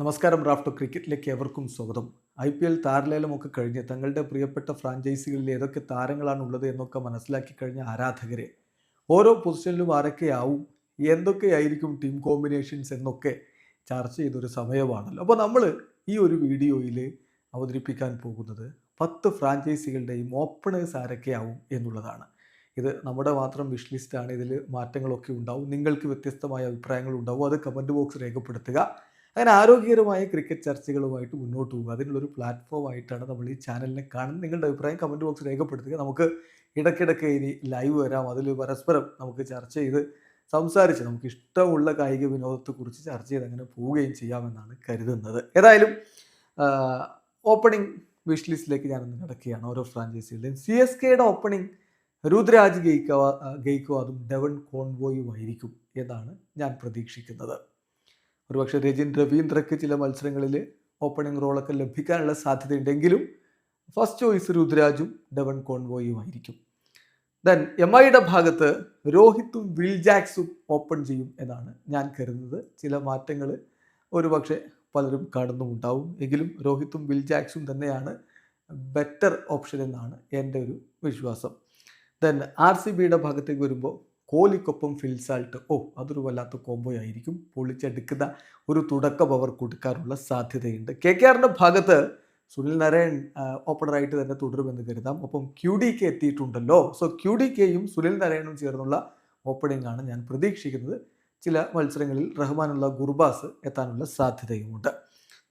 നമസ്കാരം റാഫ്റ്റോ ക്രിക്കറ്റിലേക്ക് എവർക്കും സ്വാഗതം. I P L താരലേലമൊക്കെ കഴിഞ്ഞ് തങ്ങളുടെ പ്രിയപ്പെട്ട ഫ്രാഞ്ചൈസികളിൽ ഏതൊക്കെ താരങ്ങളാണ് ഉള്ളത് എന്നൊക്കെ മനസ്സിലാക്കി കഴിഞ്ഞ ആരാധകരെ ഓരോ പൊസിഷനിലും ആരൊക്കെയാവും എന്തൊക്കെയായിരിക്കും ടീം കോമ്പിനേഷൻസ് എന്നൊക്കെ ചർച്ച ചെയ്തൊരു സമയമാണല്ലോ. അപ്പോൾ നമ്മൾ ഈ ഒരു വീഡിയോയിൽ അവതരിപ്പിക്കാൻ പോകുന്നത് പത്ത് ഫ്രാഞ്ചൈസികളുടെയും ഓപ്പണേഴ്സ് ആരൊക്കെയാവും എന്നുള്ളതാണ്. ഇത് നമ്മുടെ മാത്രം വിഷ് ലിസ്റ്റാണ് ഇതിൽ മാറ്റങ്ങളൊക്കെ ഉണ്ടാവും നിങ്ങൾക്ക് വ്യത്യസ്തമായ അഭിപ്രായങ്ങൾ ഉണ്ടാവും അത് കമന്റ് ബോക്സ് രേഖപ്പെടുത്തുക. അങ്ങനെ ആരോഗ്യകരമായ ക്രിക്കറ്റ് ചർച്ചകളുമായിട്ട് മുന്നോട്ട് പോകുക. അതിനുള്ളൊരു പ്ലാറ്റ്ഫോം ആയിട്ടാണ് നമ്മൾ ഈ ചാനലിനെ കാണുന്നത്. നിങ്ങളുടെ അഭിപ്രായം കമന്റ് ബോക്സ് രേഖപ്പെടുത്തുക. നമുക്ക് ഇടയ്ക്കിടയ്ക്ക് ഇനി ലൈവ് വരാം. അതിൽ പരസ്പരം നമുക്ക് ചർച്ച ചെയ്ത് സംസാരിച്ച് നമുക്ക് ഇഷ്ടമുള്ള കായിക വിനോദത്തെക്കുറിച്ച് ചർച്ച ചെയ്ത് അങ്ങനെ പോവുകയും ചെയ്യാമെന്നാണ് കരുതുന്നത്. ഏതായാലും ഓപ്പണിംഗ് വിഷ് ലിസ്റ്റിലേക്ക് ഞാനൊന്ന് കിടക്കുകയാണ് ഓരോ ഫ്രാഞ്ചൈസികളുടെയും സി എസ് കെയുടെ ഓപ്പണിംഗ് രുദ്രാജ് ഗെയ്ക്കവ ഗെയ്ക്വാദും ഡെവൻ കോൺവോയും ആയിരിക്കും എന്നാണ് ഞാൻ പ്രതീക്ഷിക്കുന്നത്. ഒരുപക്ഷെ രജിൻ രവീന്ദ്രയ്ക്ക് ചില മത്സരങ്ങളിൽ ഓപ്പണിംഗ് റോളൊക്കെ ലഭിക്കാനുള്ള സാധ്യതയുണ്ടെങ്കിലും ഫസ്റ്റ് ചോയ്സ് രുദ്രാജും ഡെവൻ കോൺവോയും ആയിരിക്കും. ദെൻ എം ഐയുടെ ഭാഗത്ത് രോഹിത്തും വിൽ ജാക്സും ഓപ്പൺ ചെയ്യും എന്നാണ് ഞാൻ കരുതുന്നത്. ചില മാറ്റങ്ങൾ ഒരുപക്ഷെ പലരും കാണുന്നുമുണ്ടാവും. എങ്കിലും രോഹിത്തും വിൽ ജാക്സും തന്നെയാണ് ബെറ്റർ ഓപ്ഷൻ എന്നാണ് എന്റെ ഒരു വിശ്വാസം. ദെൻ ആർ സി ബിയുടെ ഭാഗത്തേക്ക് വരുമ്പോൾ കോഹ്ലിക്കൊപ്പം ഫിൽസാൾട്ട് ഓ അതൊരു വല്ലാത്ത കോംബോ ആയിരിക്കും. പൊളിച്ചെടുക്കുന്ന ഒരു തുടക്കം അവർ കൊടുക്കാനുള്ള സാധ്യതയുണ്ട്. കെ കെ ആറിന്റെ ഭാഗത്ത് സുനിൽ നാരായൺ ഓപ്പണറായിട്ട് തന്നെ തുടരുമെന്ന് കരുതാം. ഒപ്പം ക്യു ഡി കെ എത്തിയിട്ടുണ്ടല്ലോ. സോ ക്യു ഡി കെയും സുനിൽ നാരായണും ചേർന്നുള്ള ഓപ്പണിംഗ് ആണ് ഞാൻ പ്രതീക്ഷിക്കുന്നത്. ചില മത്സരങ്ങളിൽ റഹ്മാനുള്ള ഗുർബാസ് എത്താനുള്ള സാധ്യതയുമുണ്ട്.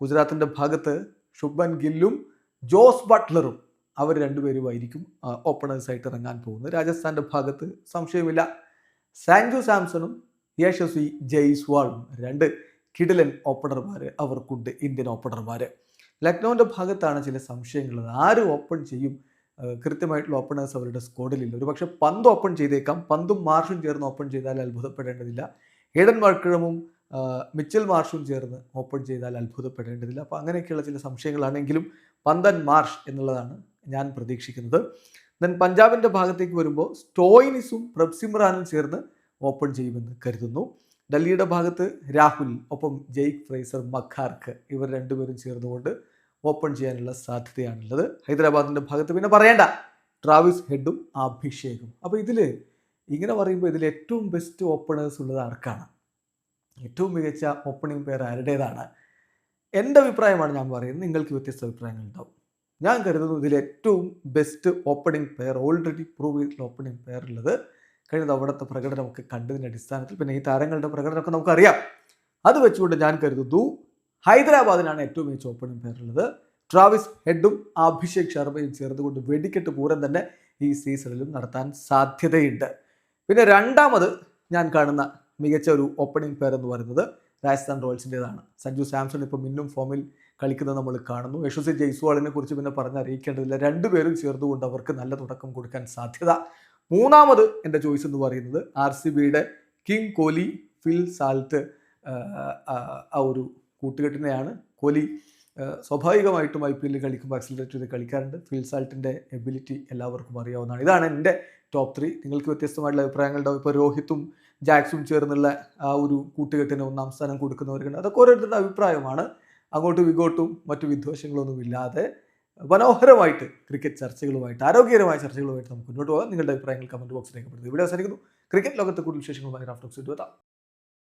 ഗുജറാത്തിന്റെ ഭാഗത്ത് ശുഭൻ ഗില്ലും ജോസ് ബട്ട്ലറും. അവർ രണ്ടുപേരുമായിരിക്കും ഓപ്പണേഴ്സായിട്ട് ഇറങ്ങാൻ പോകുന്നത്. രാജസ്ഥാന്റെ ഭാഗത്ത് സംശയമില്ല. സാൻജു സാംസണും യശസ്വി ജയ്സ്വാളും രണ്ട് കിടിലൻ ഓപ്പണർമാർ അവർക്കുണ്ട് ഇന്ത്യൻ ഓപ്പണർമാർ ലക്നൗവിന്റെ ഭാഗത്താണ് ചില സംശയങ്ങൾ ആര് ഓപ്പൺ ചെയ്യും? കൃത്യമായിട്ടുള്ള ഓപ്പണേഴ്സ് അവരുടെ സ്ക്വാഡിലില്ല. ഒരു പക്ഷേ പന്ത് ഓപ്പൺ ചെയ്തേക്കാം. പന്തും മാർഷും ചേർന്ന് ഓപ്പൺ ചെയ്താൽ അത്ഭുതപ്പെടേണ്ടതില്ല. ഏഡൻ മർക്കിഴമും മിച്ചൽ മാർഷും ചേർന്ന് ഓപ്പൺ ചെയ്താൽ അത്ഭുതപ്പെടേണ്ടതില്ല. അപ്പോൾ അങ്ങനെയൊക്കെയുള്ള ചില സംശയങ്ങളാണെങ്കിലും പന്തൻ മാർഷ് എന്നുള്ളതാണ് ഞാൻ പ്രതീക്ഷിക്കുന്നത്. ദെൻ പഞ്ചാബിന്റെ ഭാഗത്തേക്ക് വരുമ്പോൾ സ്റ്റോയിനിസും പ്രബ്സിമ്രാനും ചേർന്ന് ഓപ്പൺ ചെയ്യുമെന്ന് കരുതുന്നു. ഡൽഹിയുടെ ഭാഗത്ത് രാഹുൽ ഒപ്പം ജെയ്ക് ഫ്രൈസർ മഖാർക്ക് ഇവർ രണ്ടുപേരും ചേർന്നുകൊണ്ട് ഓപ്പൺ ചെയ്യാനുള്ള സാധ്യതയാണുള്ളത്. ഹൈദരാബാദിന്റെ ഭാഗത്ത് പിന്നെ പറയേണ്ട ട്രാവിസ് ഹെഡും അഭിഷേകും. അപ്പോൾ ഇതിൽ ഇങ്ങനെ പറയുമ്പോൾ ഇതിൽ ഏറ്റവും ബെസ്റ്റ് ഓപ്പണേഴ്സ് ഉള്ളത് ആർക്കാണ്? ഏറ്റവും മികച്ച ഓപ്പണിംഗ് പേർ ആരുടേതാണ്? എന്റെ അഭിപ്രായമാണ് ഞാൻ പറയുന്നത്. നിങ്ങൾക്ക് വ്യത്യസ്ത അഭിപ്രായങ്ങൾ ഉണ്ടാവും. ഞാൻ കരുതുന്നു ഇതിൽ ഏറ്റവും best opening pair already prove ചെയ്തിട്ടുള്ള ഓപ്പണിംഗ് പെയർ ഉള്ളത് കഴിഞ്ഞ അവിടുത്തെ പ്രകടനമൊക്കെ കണ്ടതിന്റെ അടിസ്ഥാനത്തിൽ പിന്നെ ഈ താരങ്ങളുടെ പ്രകടനമൊക്കെ നമുക്കറിയാം. അത് വെച്ചുകൊണ്ട് ഞാൻ കരുതുന്നു ഹൈദരാബാദിനാണ് ഏറ്റവും മികച്ച ഓപ്പണിംഗ് പെയർ ഉള്ളത്. ട്രാവിസ് ഹെഡും അഭിഷേക് ശർമ്മയും ചേർന്നുകൊണ്ട് വെടിക്കെട്ട് പൂരം തന്നെ ഈ സീസണിലും നടത്താൻ സാധ്യതയുണ്ട്. പിന്നെ രണ്ടാമത് ഞാൻ കാണുന്ന മികച്ച ഒരു ഓപ്പണിംഗ് പെയർ എന്ന് പറയുന്നത് രാജസ്ഥാൻ റോയൽസിന്റെതാണ്. സഞ്ജു സാംസൺ ഇപ്പോൾ മിന്നും ഫോമിൽ കളിക്കുന്നത് നമ്മൾ കാണുന്നു. യശസ്വി ജയ്സ്വാളിനെ കുറിച്ച് പിന്നെ പറഞ്ഞറിയിക്കേണ്ടതില്ല. രണ്ടുപേരും ചേർന്നുകൊണ്ട് അവർക്ക് നല്ല തുടക്കം കൊടുക്കാൻ സാധ്യത മൂന്നാമത് എന്റെ ചോയ്സ് എന്ന് പറയുന്നത് ആർ സി ബിയുടെ കിങ് കോഹ്ലി ഫിൽ സാൽട്ട് ആ ഒരു കൂട്ടുകെട്ടിനെയാണ്. കോലി സ്വാഭാവികമായിട്ടും ഐ പി എല്ലിൽ കളിക്കുമ്പോൾ അക്സിലറേറ്റ് ചെയ്ത് കളിക്കാറുണ്ട്. ഫിൽ സാൾട്ടിന്റെ എബിലിറ്റി എല്ലാവർക്കും അറിയാവുന്നതാണ്. ഇതാണ് എന്റെ ടോപ്പ് ത്രീ നിങ്ങൾക്ക് വ്യത്യസ്തമായിട്ടുള്ള അഭിപ്രായങ്ങളുണ്ടാവും ഇപ്പോൾ രോഹിത്തും ജാക്സും ചേർന്നുള്ള ആ ഒരു കൂട്ടുകെട്ടിന് ഒന്നാം സ്ഥാനം കൊടുക്കുന്നവർക്കുണ്ട് അതൊക്കെ ഓരോരുത്തരുടെ അഭിപ്രായമാണ്. അങ്ങോട്ടും ഇങ്ങോട്ടും മറ്റു വിദ്വേഷങ്ങളൊന്നും ഇല്ലാതെ മനോഹരമായിട്ട് ക്രിക്കറ്റ് ചർച്ചകളുമായിട്ട് ആരോഗ്യകരമായ ചർച്ചകളുമായിട്ട് നമുക്ക് മുന്നോട്ട് പോകാം. നിങ്ങളുടെ അഭിപ്രായങ്ങൾ കമന്റ് ബോക്സിൽ രേഖപ്പെടുത്തുക. ഇവിടെ അവസാനിക്കുന്നു. ക്രിക്കറ്റ് ലോകത്ത് കൂടുതൽ വിശേഷങ്ങളുമായി റാഫ്റ്റോക്സ് എത്താം